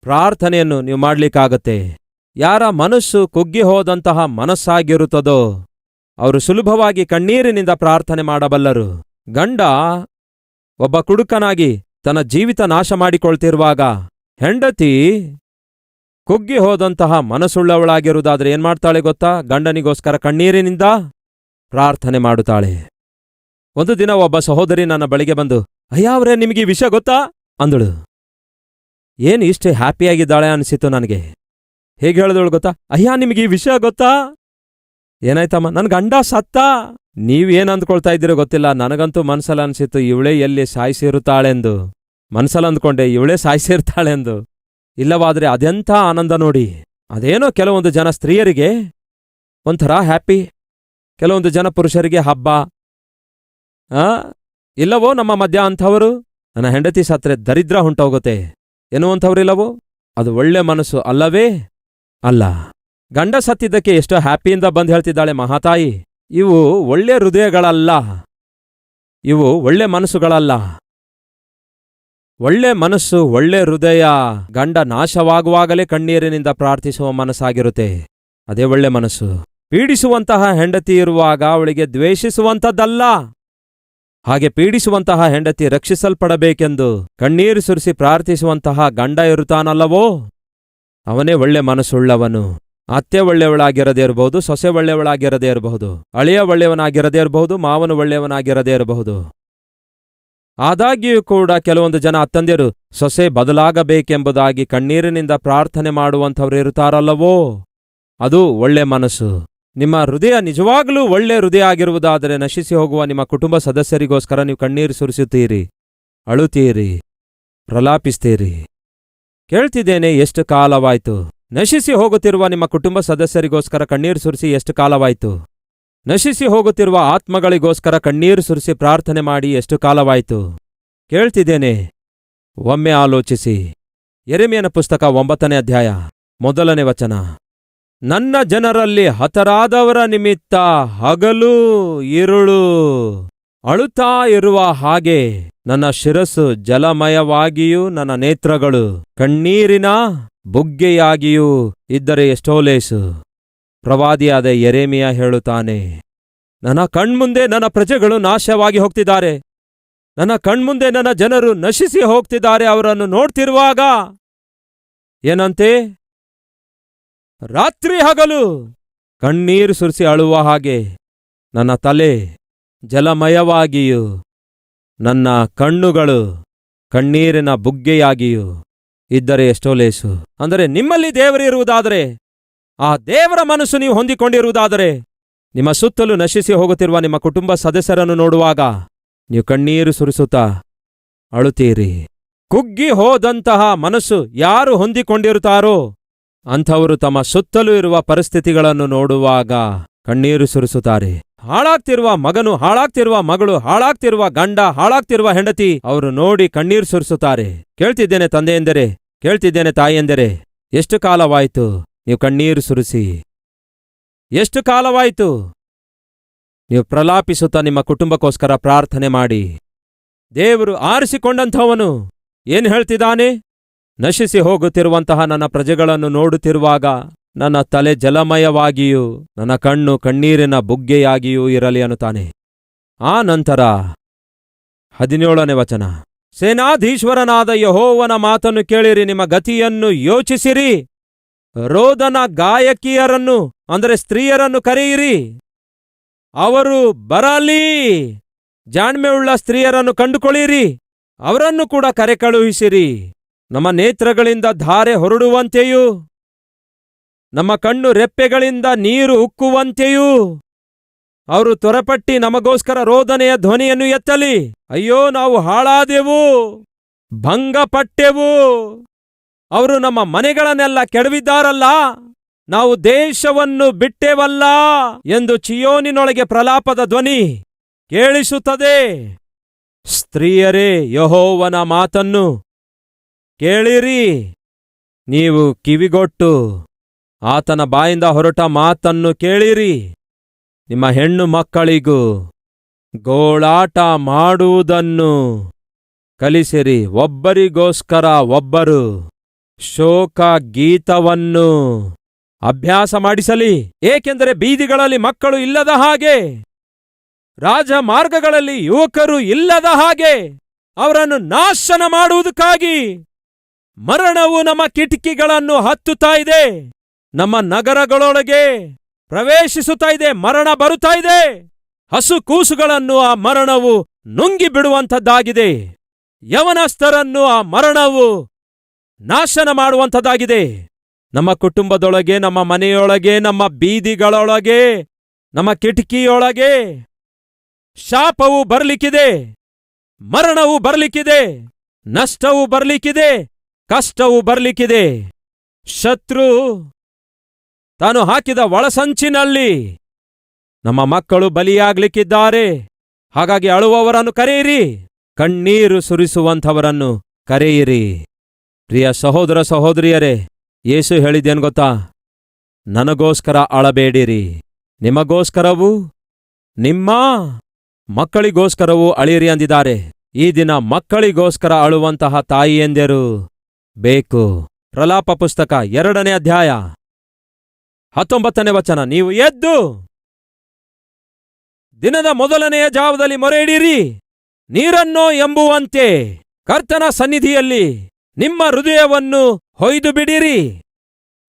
ಪ್ರಾರ್ಥನೆಯನ್ನು ನೀವು ಮಾಡ್ಲಿಕ್ಕಾಗತ್ತೆ. ಯಾರ ಮನಸ್ಸು ಕುಗ್ಗಿ ಹೋದಂತಹ ಮನಸ್ಸಾಗಿರುತ್ತದೋ, ಅವರು ಸುಲಭವಾಗಿ ಕಣ್ಣೀರಿನಿಂದ ಪ್ರಾರ್ಥನೆ ಮಾಡಬಲ್ಲರು. ಗಂಡ ಒಬ್ಬ ಕುಡುಕನಾಗಿ ತನ್ನ ಜೀವಿತ ನಾಶ ಮಾಡಿಕೊಳ್ತಿರುವಾಗ ಹೆಂಡತಿ ಕುಗ್ಗಿ ಹೋದಂತಹ ಮನಸ್ಸುಳ್ಳವಳಾಗಿರುವುದಾದ್ರೆ ಏನ್ ಮಾಡ್ತಾಳೆ ಗೊತ್ತಾ? ಗಂಡನಿಗೋಸ್ಕರ ಕಣ್ಣೀರಿನಿಂದ ಪ್ರಾರ್ಥನೆ ಮಾಡುತ್ತಾಳೆ. ಒಂದು ದಿನ ಒಬ್ಬ ಸಹೋದರಿ ನನ್ನ ಬಳಿಗೆ ಬಂದು ಅಯ್ಯಾವ್ರೆ ನಿಮಗೆ ವಿಷಯ ಗೊತ್ತಾ? ಅಂದಳು. ಏನು ಇಷ್ಟೇ ಹ್ಯಾಪಿಯಾಗಿದ್ದಾಳೆ? ಅನಿಸಿತು ನನಗೆ. ಹೇಗೆ ಹೇಳಿದವಳು ಗೊತ್ತಾ? ಅಯ್ಯ, ನಿಮಗೆ ಈ ವಿಷಯ ಗೊತ್ತಾ? ಏನಾಯ್ತಮ್ಮ? ನನ್ನ ಗಂಡ ಸತ್ತ? ನೀವೇನು ಅಂದ್ಕೊಳ್ತಾ ಇದ್ದೀರೋ ಗೊತ್ತಿಲ್ಲ. ನನಗಂತೂ ಮನ್ಸಲ್ಲ ಅನ್ಸಿತ್ತು, ಇವಳೇ ಎಲ್ಲಿ ಸಾಯಿಸಿರುತ್ತಾಳೆಂದು ಮನ್ಸಲ್ಲ ಅಂದ್ಕೊಂಡೆ, ಇವಳೇ ಸಾಯಿಸಿರ್ತಾಳೆಂದು ಇಲ್ಲವಾದ್ರೆ ಅದೆಂಥ ಆನಂದ ನೋಡಿ. ಅದೇನೋ ಕೆಲವೊಂದು ಜನ ಸ್ತ್ರೀಯರಿಗೆ ಒಂಥರ ಹ್ಯಾಪಿ ಕೆಲವೊಂದು ಜನ ಪುರುಷರಿಗೆ ಹಬ್ಬ. ಆ? ಇಲ್ಲವೋ ನಮ್ಮ ಮಧ್ಯ ಅಂಥವರು? ನನ್ನ ಹೆಂಡತಿ ಸತ್ರೆ ದರಿದ್ರ ಹೊಂಟೋಗುತ್ತೆ. ಎನ್ನುವಂಥವ್ರಿಲ್ಲವೋ? ಅದು ಒಳ್ಳೆ ಮನಸ್ಸು ಅಲ್ಲವೇ? ಅಲ್ಲ, ಗಂಡ ಸತ್ತಿದ್ದಕ್ಕೆ ಎಷ್ಟೋ ಹ್ಯಾಪಿಯಿಂದ ಬಂದು ಹೇಳ್ತಿದ್ದಾಳೆ ಮಹಾತಾಯಿ. ಇವು ಒಳ್ಳೆ ಹೃದಯಗಳಲ್ಲ. ಇವು ಒಳ್ಳೆ ಮನಸ್ಸುಗಳಲ್ಲ. ಒಳ್ಳೆ ಮನಸ್ಸು ಒಳ್ಳೆ ಹೃದಯ, ಗಂಡ ನಾಶವಾಗುವಾಗಲೇ ಕಣ್ಣೀರಿನಿಂದ ಪ್ರಾರ್ಥಿಸುವ ಮನಸ್ಸಾಗಿರುತ್ತೆ. ಅದೇ ಒಳ್ಳೆ ಮನಸ್ಸು. ಪೀಡಿಸುವಂತಹ ಹೆಂಡತಿ ಇರುವಾಗ ಅವಳಿಗೆ ದ್ವೇಷಿಸುವಂಥದ್ದಲ್ಲ. ಹಾಗೆ ಪೀಡಿಸುವಂತಹ ಹೆಂಡತಿ ರಕ್ಷಿಸಲ್ಪಡಬೇಕೆಂದು ಕಣ್ಣೀರು ಸುರಿಸಿ ಪ್ರಾರ್ಥಿಸುವಂತಹ ಗಂಡ ಇರುತ್ತಾನಲ್ಲವೋ? ಅವನೇ ಒಳ್ಳೆ ಮನಸ್ಸುಳ್ಳವನು. ಅತ್ತೆ ಒಳ್ಳೆಯವಳಾಗಿರದೇ ಇರಬಹುದು, ಸೊಸೆ ಒಳ್ಳೆಯವಳಾಗಿರದೇ ಇರಬಹುದು, ಅಳಿಯ ಒಳ್ಳೆಯವನಾಗಿರದೇ ಇರಬಹುದು, ಮಾವನು ಒಳ್ಳೆಯವನಾಗಿರದೇ ಇರಬಹುದು. ಆದಾಗ್ಯೂ ಕೂಡ ಕೆಲವೊಂದು ಜನ ಅತ್ತಂದಿರು, ಸೊಸೆ ಬದಲಾಗಬೇಕೆಂಬುದಾಗಿ ಕಣ್ಣೀರಿನಿಂದ ಪ್ರಾರ್ಥನೆ ಮಾಡುವಂಥವ್ರು ಇರುತ್ತಾರಲ್ಲವೋ? ಅದು ಒಳ್ಳೆ ಮನಸ್ಸು. ನಿಮ್ಮ ಹೃದಯ ನಿಜವಾಗಲೂ ಒಳ್ಳೆ ಹೃದಯ ಆಗಿರುವುದಾದರೆ ನಶಿಸಿ ಹೋಗುವ ನಿಮ್ಮ ಕುಟುಂಬ ಸದಸ್ಯರಿಗೋಸ್ಕರ ನೀವು ಕಣ್ಣೀರು ಸುರಿಸುತ್ತೀರಿ, ಅಳುತ್ತೀರಿ, ಪ್ರಲಾಪಿಸ್ತೀರಿ. ಕೇಳ್ತಿದ್ದೇನೆ, ಎಷ್ಟು ಕಾಲವಾಯ್ತು? ನಶಿಸಿ ಹೋಗುತ್ತಿರುವ ನಿಮ್ಮ ಕುಟುಂಬ ಸದಸ್ಯರಿಗೋಸ್ಕರ ಕಣ್ಣೀರು ಸುರಿಸಿ ಎಷ್ಟು ಕಾಲವಾಯ್ತು? ನಶಿಸಿ ಹೋಗುತ್ತಿರುವ ಆತ್ಮಗಳಿಗೋಸ್ಕರ ಕಣ್ಣೀರು ಸುರಿಸಿ ಪ್ರಾರ್ಥನೆ ಮಾಡಿ ಎಷ್ಟು ಕಾಲವಾಯ್ತು? ಕೇಳ್ತಿದ್ದೇನೆ. ಒಮ್ಮೆ ಆಲೋಚಿಸಿ. ಎರೆಮೆಯನ ಪುಸ್ತಕ ಒಂಬತ್ತನೇ ಅಧ್ಯಾಯ, ಮೊದಲನೇ ವಚನ. ನನ್ನ ಜನರಲ್ಲಿ ಹತರಾದವರ ನಿಮಿತ್ತ ಹಗಲು, ಇರುಳು. ಅಳುತ್ತಾ ಇರುವ ಹಾಗೆ ನನ್ನ ಶಿರಸ್ಸು ಜಲಮಯವಾಗಿಯೂ ನನ್ನ ನೇತ್ರಗಳು ಕಣ್ಣೀರಿನ ಬುಗ್ಗೆಯಾಗಿಯೂ ಇದ್ದರೆ ಎಷ್ಟೋ ಲೇಸು ಪ್ರವಾದಿಯಾದ ಎರೇಮಿಯ ಹೇಳುತ್ತಾನೆ, ನನ್ನ ಕಣ್ಮುಂದೆ ನನ್ನ ಪ್ರಜೆಗಳು ನಾಶವಾಗಿ ಹೋಗ್ತಿದ್ದಾರೆ. ನನ್ನ ಕಣ್ಮುಂದೆ ನನ್ನ ಜನರು ನಶಿಸಿ ಹೋಗ್ತಿದ್ದಾರೆ, ಅವರನ್ನು ನೋಡ್ತಿರುವಾಗ ಏನಂತೆ? ರಾತ್ರಿ ಹಗಲು ಕಣ್ಣೀರು ಸುರಿಸಿ ಅಳುವ ಹಾಗೆ ನನ್ನ ತಲೆ ಜಲಮಯವಾಗಿಯೂ, ನನ್ನ ಕಣ್ಣುಗಳು ಕಣ್ಣೀರಿನ ಬುಗ್ಗೆಯಾಗಿಯೂ ಇದ್ದರೆ ಎಷ್ಟೋ ಲೇಸು. ಅಂದರೆ ನಿಮ್ಮಲ್ಲಿ ದೇವರಿರುವುದಾದರೆ ಆ ದೇವರ ಮನಸ್ಸು ನೀವು ಹೊಂದಿಕೊಂಡಿರುವುದಾದರೆ, ನಿಮ್ಮ ಸುತ್ತಲೂ ನಶಿಸಿ ಹೋಗುತ್ತಿರುವ ನಿಮ್ಮ ಕುಟುಂಬ ಸದಸ್ಯರನ್ನು ನೋಡುವಾಗ ನೀವು ಕಣ್ಣೀರು ಸುರಿಸುತ್ತಾ ಅಳುತ್ತೀರಿ. ಕುಗ್ಗಿ ಹೋದಂತಹ ಮನಸ್ಸು ಯಾರು ಹೊಂದಿಕೊಂಡಿರುತ್ತಾರೋ, ಅಂಥವರು ತಮ್ಮ ಸುತ್ತಲೂ ಇರುವ ಪರಿಸ್ಥಿತಿಗಳನ್ನು ನೋಡುವಾಗ ಕಣ್ಣೀರು ಸುರಿಸುತ್ತಾರೆ. ಹಾಳಾಗ್ತಿರುವ ಮಗನು ಹಾಳಾಗ್ತಿರುವ ಮಗಳು ಹಾಳಾಗ್ತಿರುವ ಗಂಡ ಹಾಳಾಗ್ತಿರುವ ಹೆಂಡತಿ ಅವರು ನೋಡಿ ಕಣ್ಣೀರು ಸುರಿಸುತ್ತಾರೆ. ಕೇಳ್ತಿದ್ದೇನೆ ತಂದೆಯೆಂದರೆ, ಕೇಳ್ತಿದ್ದೇನೆ ತಾಯಿಯೆಂದರೆ, ಎಷ್ಟು ಕಾಲವಾಯಿತು? ನೀವು ಕಣ್ಣೀರು ಸುರಿಸಿ. ಎಷ್ಟು ಕಾಲವಾಯಿತು? ನೀವು ಪ್ರಲಾಪಿಸುತ್ತಾ ನಿಮ್ಮ ಕುಟುಂಬಕ್ಕೋಸ್ಕರ ಪ್ರಾರ್ಥನೆ ಮಾಡಿ. ದೇವರು ಆರಿಸಿಕೊಂಡಂಥವನು, ಏನು ಹೇಳ್ತಿದ್ದಾನೆ? ನಶಿಸಿ ಹೋಗುತ್ತಿರುವಂತಹ ನನ್ನ ಪ್ರಜೆಗಳನ್ನು ನೋಡುತ್ತಿರುವಾಗ ನನ್ನ ತಲೆ ಜಲಮಯವಾಗಿಯೂ, ನನ್ನ ಕಣ್ಣು ಕಣ್ಣೀರಿನ ಬುಗ್ಗೆಯಾಗಿಯೂ ಇರಲಿ ಅನ್ನುತ್ತಾನೆ. ಆ ನಂತರ ಹದಿನೇಳನೇ ವಚನ. ಸೇನಾಧೀಶ್ವರನಾದ ಯಹೋವನ ಮಾತನ್ನು ಕೇಳಿರಿ, ನಿಮ್ಮ ಗತಿಯನ್ನು ಯೋಚಿಸಿರಿ. ರೋದನ ಗಾಯಕಿಯರನ್ನು, ಅಂದರೆ ಸ್ತ್ರೀಯರನ್ನು ಕರೆಯಿರಿ. ಅವರು ಬರಲಿ. ಜಾಣ್ಮೆಯುಳ್ಳ ಸ್ತ್ರೀಯರನ್ನು ಕಂಡುಕೊಳ್ಳಿರಿ. ಅವರನ್ನು ಕೂಡ ಕರೆ ಕಳುಹಿಸಿರಿ ನಮ್ಮ ನೇತ್ರಗಳಿಂದ ಧಾರೆ ಹೊರಡುವಂತೆಯೂ ನಮ್ಮ ಕಣ್ಣು ರೆಪ್ಪೆಗಳಿಂದ ನೀರು ಉಕ್ಕುವಂತೆಯೂ ಅವರು ತೊರಪಟ್ಟಿ ನಮಗೋಸ್ಕರ ರೋದನೆಯ ಧ್ವನಿಯನ್ನು ಎತ್ತಲಿ. ಅಯ್ಯೋ, ನಾವು ಹಾಳಾದೆವು, ಭಂಗಪಟ್ಟೆವು. ಅವರು ನಮ್ಮ ಮನೆಗಳನ್ನೆಲ್ಲ ಕೆಡವಿದ್ದಾರಲ್ಲ, ನಾವು ದೇಶವನ್ನು ಬಿಟ್ಟೆವಲ್ಲ ಎಂದು ಚಿಯೋನಿನೊಳಗೆ ಪ್ರಲಾಪದ ಧ್ವನಿ ಕೇಳಿಸುತ್ತದೆ. ಸ್ತ್ರೀಯರೇ, ಯಹೋವನ ಮಾತನ್ನು ಕೇಳಿರಿ, ನೀವು ಕಿವಿಗೊಟ್ಟು ಆತನ ಬಾಯಿಂದ ಹೊರಟ ಮಾತನ್ನು ಕೇಳಿರಿ. ನಿಮ್ಮ ಹೆಣ್ಣು ಮಕ್ಕಳಿಗೂ ಗೋಳಾಟ ಮಾಡುವುದನ್ನು ಕಲಿಸಿರಿ. ಒಬ್ಬರಿಗೋಸ್ಕರ ಒಬ್ಬರು ಶೋಕ ಗೀತವನ್ನು ಅಭ್ಯಾಸ ಮಾಡಿಸಲಿ. ಏಕೆಂದರೆ ಬೀದಿಗಳಲ್ಲಿ ಮಕ್ಕಳು ಇಲ್ಲದ ಹಾಗೆ ರಾಜ ಮಾರ್ಗಗಳಲ್ಲಿ ಯುವಕರು ಇಲ್ಲದ ಹಾಗೆ ಅವರನ್ನು ನಾಶನ ಮಾಡುವುದಕ್ಕಾಗಿ ಮರಣವು ನಮ್ಮ ಕಿಟಕಿಗಳನ್ನು ಹತ್ತುತ್ತಾ ಇದೆ. ನಮ್ಮ ನಗರಗಳೊಳಗೆ ಪ್ರವೇಶಿಸುತ್ತಾ ಇದೆ, ಮರಣ ಬರುತ್ತಾ ಇದೆ. ಹಸು ಕೂಸುಗಳನ್ನು ಆ ಮರಣವು ನುಂಗಿ ಬಿಡುವಂಥದ್ದಾಗಿದೆ. ಯವನಸ್ಥರನ್ನು ಆ ಮರಣವು ನಾಶನ ಮಾಡುವಂಥದ್ದಾಗಿದೆ. ನಮ್ಮ ಕುಟುಂಬದೊಳಗೆ, ನಮ್ಮ ಮನೆಯೊಳಗೆ, ನಮ್ಮ ಬೀದಿಗಳೊಳಗೆ, ನಮ್ಮ ಕಿಟಕಿಯೊಳಗೆ ಶಾಪವು ಬರಲಿಕ್ಕಿದೆ, ಮರಣವು ಬರಲಿಕ್ಕಿದೆ, ನಷ್ಟವು ಬರಲಿಕ್ಕಿದೆ, ಕಷ್ಟವು ಬರಲಿಕ್ಕಿದೆ. ಶತ್ರು ತಾನು ಹಾಕಿದ ಒಳಸಂಚಿನಲ್ಲಿ. ನಮ್ಮ ಮಕ್ಕಳು ಬಲಿಯಾಗ್ಲಿಕ್ಕಿದ್ದಾರೆ. ಹಾಗಾಗಿ ಅಳುವವರನ್ನು ಕರೆಯಿರಿ. ಕಣ್ಣೀರು ಸುರಿಸುವಂಥವರನ್ನು ಕರೆಯಿರಿ. ಪ್ರಿಯ ಸಹೋದರ ಸಹೋದರಿಯರೇ ಯೇಸು ಹೇಳಿದ್ದೇನು ಗೊತ್ತಾ? ನನಗೋಸ್ಕರ ಅಳಬೇಡಿರಿ. ನಿಮಗೋಸ್ಕರವೂ, ನಿಮ್ಮ ಮಕ್ಕಳಿಗೋಸ್ಕರವೂ ಅಳಿರಿ ಅಂದಿದ್ದಾರೆ. ಈ ದಿನ ಮಕ್ಕಳಿಗೋಸ್ಕರ ಅಳುವಂತಹ ತಾಯಿಯೆಂದರು ಬೇಕು. ಪ್ರಲಾಪ ಪುಸ್ತಕ ಎರಡನೇ ಅಧ್ಯಾಯ. ಹತ್ತೊಂಬತ್ತನೇ ವಚನ, ನೀವು ಎದ್ದು ದಿನದ ಮೊದಲನೆಯ ಜಾವದಲ್ಲಿ ಮೊರೆ ಇಡಿರಿ ನೀರನ್ನು ಎಂಬುವಂತೆ ಕರ್ತನ ಸನ್ನಿಧಿಯಲ್ಲಿ ನಿಮ್ಮ ಹೃದಯವನ್ನು ಹೊಯ್ದು ಬಿಡಿರಿ.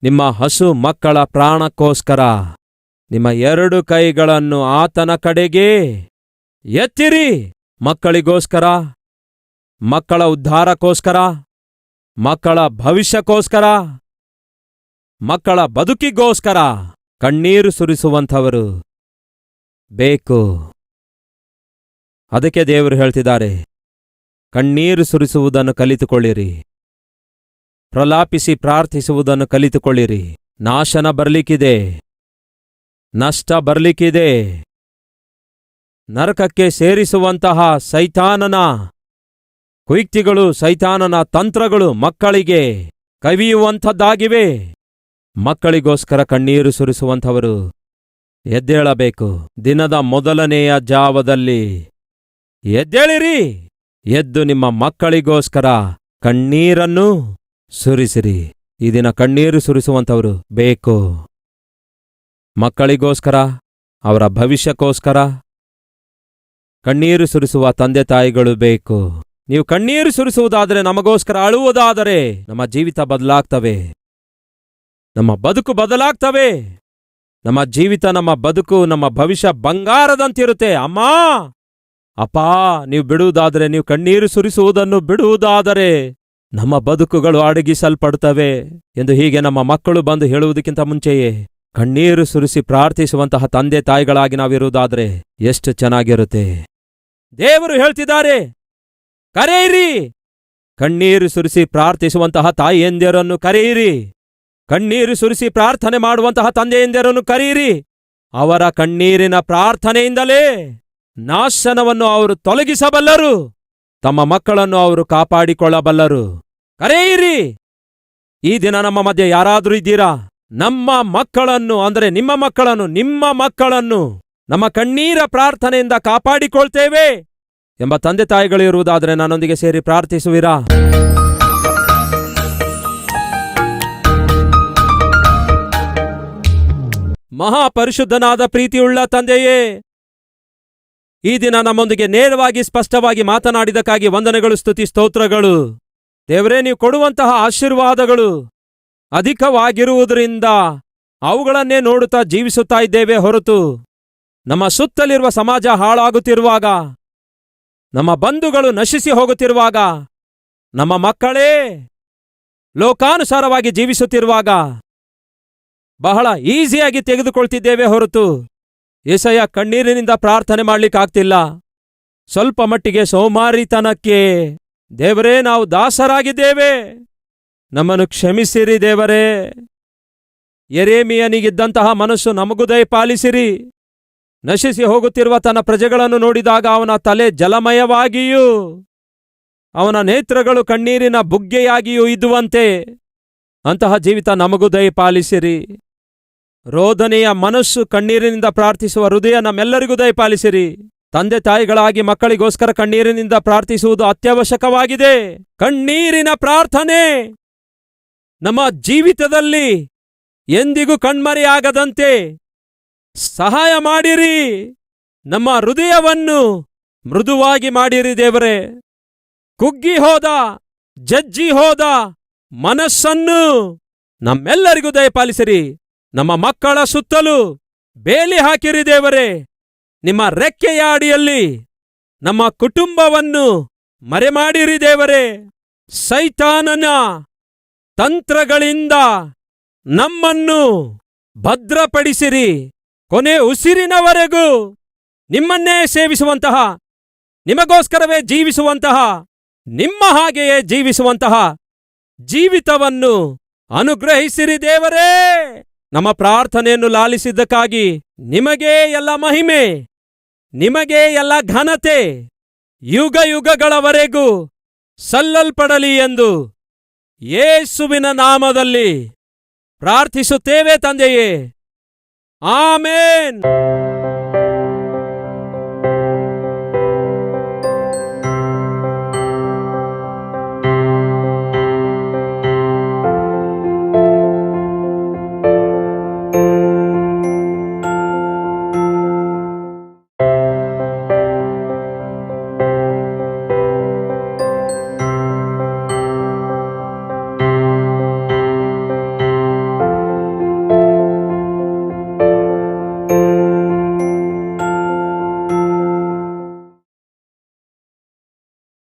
ನಿಮ್ಮ ಹಸು ಮಕ್ಕಳ ಪ್ರಾಣಕ್ಕೋಸ್ಕರ ನಿಮ್ಮ ಎರಡು ಕೈಗಳನ್ನು ಆತನ ಕಡೆಗೆ ಎತ್ತಿರಿ. ಮಕ್ಕಳಿಗೋಸ್ಕರ, ಮಕ್ಕಳ ಉದ್ಧಾರಕ್ಕೋಸ್ಕರ, ಮಕ್ಕಳ ಭವಿಷ್ಯಕ್ಕೋಸ್ಕರ ಮಕ್ಕಳ ಬದುಕಿಗೋಸ್ಕರ ಕಣ್ಣೀರು ಸುರಿಸುವಂಥವರು. ಬೇಕು. ಅದಕ್ಕೆ ದೇವರು ಹೇಳ್ತಿದ್ದಾರೆ, ಕಣ್ಣೀರು ಸುರಿಸುವುದನ್ನು ಕಲಿತುಕೊಳ್ಳಿರಿ. ಪ್ರಲಾಪಿಸಿ ಪ್ರಾರ್ಥಿಸುವುದನ್ನು ಕಲಿತುಕೊಳ್ಳಿರಿ. ನಾಶನ ಬರಲಿಕ್ಕಿದೆ. ನಷ್ಟ ಬರಲಿಕ್ಕಿದೆ. ನರಕಕ್ಕೆ ಸೇರಿಸುವಂತಹ ಸೈತಾನನ ಕುಯುಕ್ತಿಗಳು, ಸೈತಾನನ ತಂತ್ರಗಳು ಮಕ್ಕಳಿಗೆ ಕವಿಯುವಂಥದ್ದಾಗಿವೆ. ಮಕ್ಕಳಿಗೋಸ್ಕರ ಕಣ್ಣೀರು ಸುರಿಸುವಂಥವರು ಎದ್ದೇಳಬೇಕು. ದಿನದ ಮೊದಲನೆಯ ಜಾವದಲ್ಲಿ ಎದ್ದೇಳಿರಿ. ಎದ್ದು ನಿಮ್ಮ ಮಕ್ಕಳಿಗೋಸ್ಕರ ಕಣ್ಣೀರನ್ನು ಸುರಿಸಿರಿ. ಈ ದಿನ ಕಣ್ಣೀರು ಸುರಿಸುವಂಥವರು ಬೇಕು. ಮಕ್ಕಳಿಗೋಸ್ಕರ, ಅವರ ಭವಿಷ್ಯಕ್ಕೋಸ್ಕರ ಕಣ್ಣೀರು ಸುರಿಸುವ ತಂದೆ ತಾಯಿಗಳು ಬೇಕು. ನೀವು ಕಣ್ಣೀರು ಸುರಿಸುವುದಾದರೆ ನಮಗೋಸ್ಕರ ಅಳುವುದಾದರೆ ನಮ್ಮ ಜೀವಿತ ಬದಲಾಗ್ತವೆ. ನಮ್ಮ ಬದುಕು ಬದಲಾಗ್ತವೆ. ನಮ್ಮ ಜೀವಿತ, ನಮ್ಮ ಬದುಕು, ನಮ್ಮ ಭವಿಷ್ಯ ಬಂಗಾರದಂತಿರುತ್ತೆ. ಅಮ್ಮ! ಅಪ್ಪ, ನೀವು ಬಿಡುವುದಾದರೆ ನೀವು ಕಣ್ಣೀರು ಸುರಿಸುವುದನ್ನು ಬಿಡುವುದಾದರೆ ನಮ್ಮ ಬದುಕುಗಳು ಅಡಗಿಸಲ್ಪಡುತ್ತವೆ ಎಂದು ಹೀಗೆ ನಮ್ಮ ಮಕ್ಕಳು ಬಂದು ಹೇಳುವುದಕ್ಕಿಂತ ಮುಂಚೆಯೇ ಕಣ್ಣೀರು ಸುರಿಸಿ ಪ್ರಾರ್ಥಿಸುವಂತಹ ತಂದೆ ತಾಯಿಗಳಾಗಿ ನಾವಿರುವುದಾದರೆ ಎಷ್ಟು ಚೆನ್ನಾಗಿರುತ್ತೆ. ದೇವರು ಹೇಳ್ತಿದ್ದಾರೆ, ಕರೆಯಿರಿ. ಕಣ್ಣೀರು ಸುರಿಸಿ ಪ್ರಾರ್ಥಿಸುವಂತಹ ತಾಯಿಯಂದಿರನ್ನು ಕರೆಯಿರಿ. ಕಣ್ಣೀರು ಸುರಿಸಿ ಪ್ರಾರ್ಥನೆ ಮಾಡುವಂತಹ ತಂದೆಯಂದಿರನ್ನು ಕರೀರಿ. ಅವರ ಕಣ್ಣೀರಿನ ಪ್ರಾರ್ಥನೆಯಿಂದಲೇ ನಾಶನವನ್ನು ಅವರು ತೊಲಗಿಸಬಲ್ಲರು. ತಮ್ಮ ಮಕ್ಕಳನ್ನು ಅವರು ಕಾಪಾಡಿಕೊಳ್ಳಬಲ್ಲರು. ಕರೆಯಿರಿ. ಈ ದಿನ ನಮ್ಮ ಮಧ್ಯೆ ಯಾರಾದರೂ ಇದ್ದೀರಾ? ನಮ್ಮ ಮಕ್ಕಳನ್ನು, ಅಂದರೆ ನಿಮ್ಮ ಮಕ್ಕಳನ್ನು ನಿಮ್ಮ ಮಕ್ಕಳನ್ನು ನಮ್ಮ ಕಣ್ಣೀರ ಪ್ರಾರ್ಥನೆಯಿಂದ ಕಾಪಾಡಿಕೊಳ್ತೇವೆ ಎಂಬ ತಂದೆ ತಾಯಿಗಳು ಇರುವುದಾದರೆ ನನ್ನೊಂದಿಗೆ ಸೇರಿ ಪ್ರಾರ್ಥಿಸುವಿರಾ? ಮಹಾಪರಿಶುದ್ಧನಾದ ಪ್ರೀತಿಯುಳ್ಳ ತಂದೆಯೇ, ಈ ದಿನ ನಮ್ಮೊಂದಿಗೆ ನೇರವಾಗಿ ಸ್ಪಷ್ಟವಾಗಿ ಮಾತನಾಡಿದಕ್ಕಾಗಿ ವಂದನೆಗಳು, ಸ್ತುತಿ, ಸ್ತೋತ್ರಗಳು. ದೇವರೇ, ನೀವು ಕೊಡುವಂತಹ ಆಶೀರ್ವಾದಗಳು ಅಧಿಕವಾಗಿರುವುದರಿಂದ ಅವುಗಳನ್ನೇ ನೋಡುತ್ತಾ ಜೀವಿಸುತ್ತಾ ಇದ್ದೇವೆ ಹೊರತು ನಮ್ಮ ಸುತ್ತಲಿರುವ ಸಮಾಜ ಹಾಳಾಗುತ್ತಿರುವಾಗ, ನಮ್ಮ ಬಂಧುಗಳು ನಶಿಸಿ ಹೋಗುತ್ತಿರುವಾಗ, ನಮ್ಮ ಮಕ್ಕಳೇ, ಲೋಕಾನುಸಾರವಾಗಿ ಜೀವಿಸುತ್ತಿರುವಾಗ ಬಹಳ ಈಸಿಯಾಗಿ ತೆಗೆದುಕೊಳ್ತಿದ್ದೇವೆ ಹೊರತು. ಏಸಯ್ಯ ಕಣ್ಣೀರಿನಿಂದ ಪ್ರಾರ್ಥನೆ ಮಾಡ್ಲಿಕ್ಕಾಗ್ತಿಲ್ಲ. ಸ್ವಲ್ಪ ಮಟ್ಟಿಗೆ ಸೋಮಾರಿತನಕ್ಕೆ, ದೇವರೇ ನಾವು ದಾಸರಾಗಿದ್ದೇವೆ. ನಮ್ಮನ್ನು ಕ್ಷಮಿಸಿರಿ ದೇವರೇ. ಎರೇಮಿಯನಿಗಿದ್ದಂತಹ ಮನಸ್ಸು ನಮಗೂ ದಯಪಾಲಿಸಿರಿ ನಶಿಸಿ ಹೋಗುತ್ತಿರುವ ತನ್ನ ಪ್ರಜೆಗಳನ್ನು ನೋಡಿದಾಗ ಅವನ ತಲೆ ಜಲಮಯವಾಗಿಯೂ, ಅವನ ನೇತ್ರಗಳು ಕಣ್ಣೀರಿನ ಬುಗ್ಗೆಯಾಗಿಯೂ ಇದ್ದುವಂತೆ, ಅಂತಹ ಜೀವಿತ ನಮಗೂ ದಯಪಾಲಿಸಿರಿ ರೋದನೆಯ ಮನಸ್ಸು ಕಣ್ಣೀರಿನಿಂದ ಪ್ರಾರ್ಥಿಸುವ ಹೃದಯ ನಮ್ಮೆಲ್ಲರಿಗೂ ದಯಪಾಲಿಸಿರಿ. ತಂದೆ ತಾಯಿಗಳಾಗಿ ಮಕ್ಕಳಿಗೋಸ್ಕರ ಕಣ್ಣೀರಿನಿಂದ ಪ್ರಾರ್ಥಿಸುವುದು ಅತ್ಯವಶ್ಯಕವಾಗಿದೆ. ಕಣ್ಣೀರಿನ ಪ್ರಾರ್ಥನೆ ನಮ್ಮ ಜೀವಿತದಲ್ಲಿ ಎಂದಿಗೂ ಕಣ್ಮರೆಯಾಗದಂತೆ ಸಹಾಯ ಮಾಡಿರಿ. ನಮ್ಮ ಹೃದಯವನ್ನು ಮೃದುವಾಗಿ ಮಾಡಿರಿ ದೇವರೇ. ಕುಗ್ಗಿ ಹೋದ, ಜಜ್ಜಿ ಹೋದ ಮನಸ್ಸನ್ನು ನಮ್ಮೆಲ್ಲರಿಗೂ ದಯಪಾಲಿಸಿರಿ. ನಮ್ಮ ಮಕ್ಕಳ ಸುತ್ತಲೂ ಬೇಲಿ ಹಾಕಿರಿ ದೇವರೇ. ನಿಮ್ಮ ರೆಕ್ಕೆಯ ಅಡಿಯಲ್ಲಿ ನಮ್ಮ ಕುಟುಂಬವನ್ನು ಮರೆಮಾಡಿರಿ ದೇವರೇ. ಸೈತಾನನ ತಂತ್ರಗಳಿಂದ ನಮ್ಮನ್ನು ಭದ್ರಪಡಿಸಿರಿ. ಕೊನೆ ಉಸಿರಿನವರೆಗೂ ನಿಮ್ಮನ್ನೇ ಸೇವಿಸುವಂತಹ, ನಿಮಗೋಸ್ಕರವೇ ಜೀವಿಸುವಂತಹ, ನಿಮ್ಮ ಹಾಗೆಯೇ ಜೀವಿಸುವಂತಹ ಜೀವಿತವನ್ನು ಅನುಗ್ರಹಿಸಿರಿ ದೇವರೇ. ನಮ್ಮ ಪ್ರಾರ್ಥನೆಯನ್ನು ಲಾಲಿಸಿದ್ದಕ್ಕಾಗಿ ನಿಮಗೇ ಎಲ್ಲ ಮಹಿಮೆ, ನಿಮಗೇ ಎಲ್ಲ ಘನತೆ ಯುಗ ಯುಗಗಳವರೆಗೂ ಸಲ್ಲಲ್ಪಡಲಿ ಎಂದು ಯೇಸುವಿನ ನಾಮದಲ್ಲಿ ಪ್ರಾರ್ಥಿಸುತ್ತೇವೆ ತಂದೆಯೇ. ಆಮೇನ್.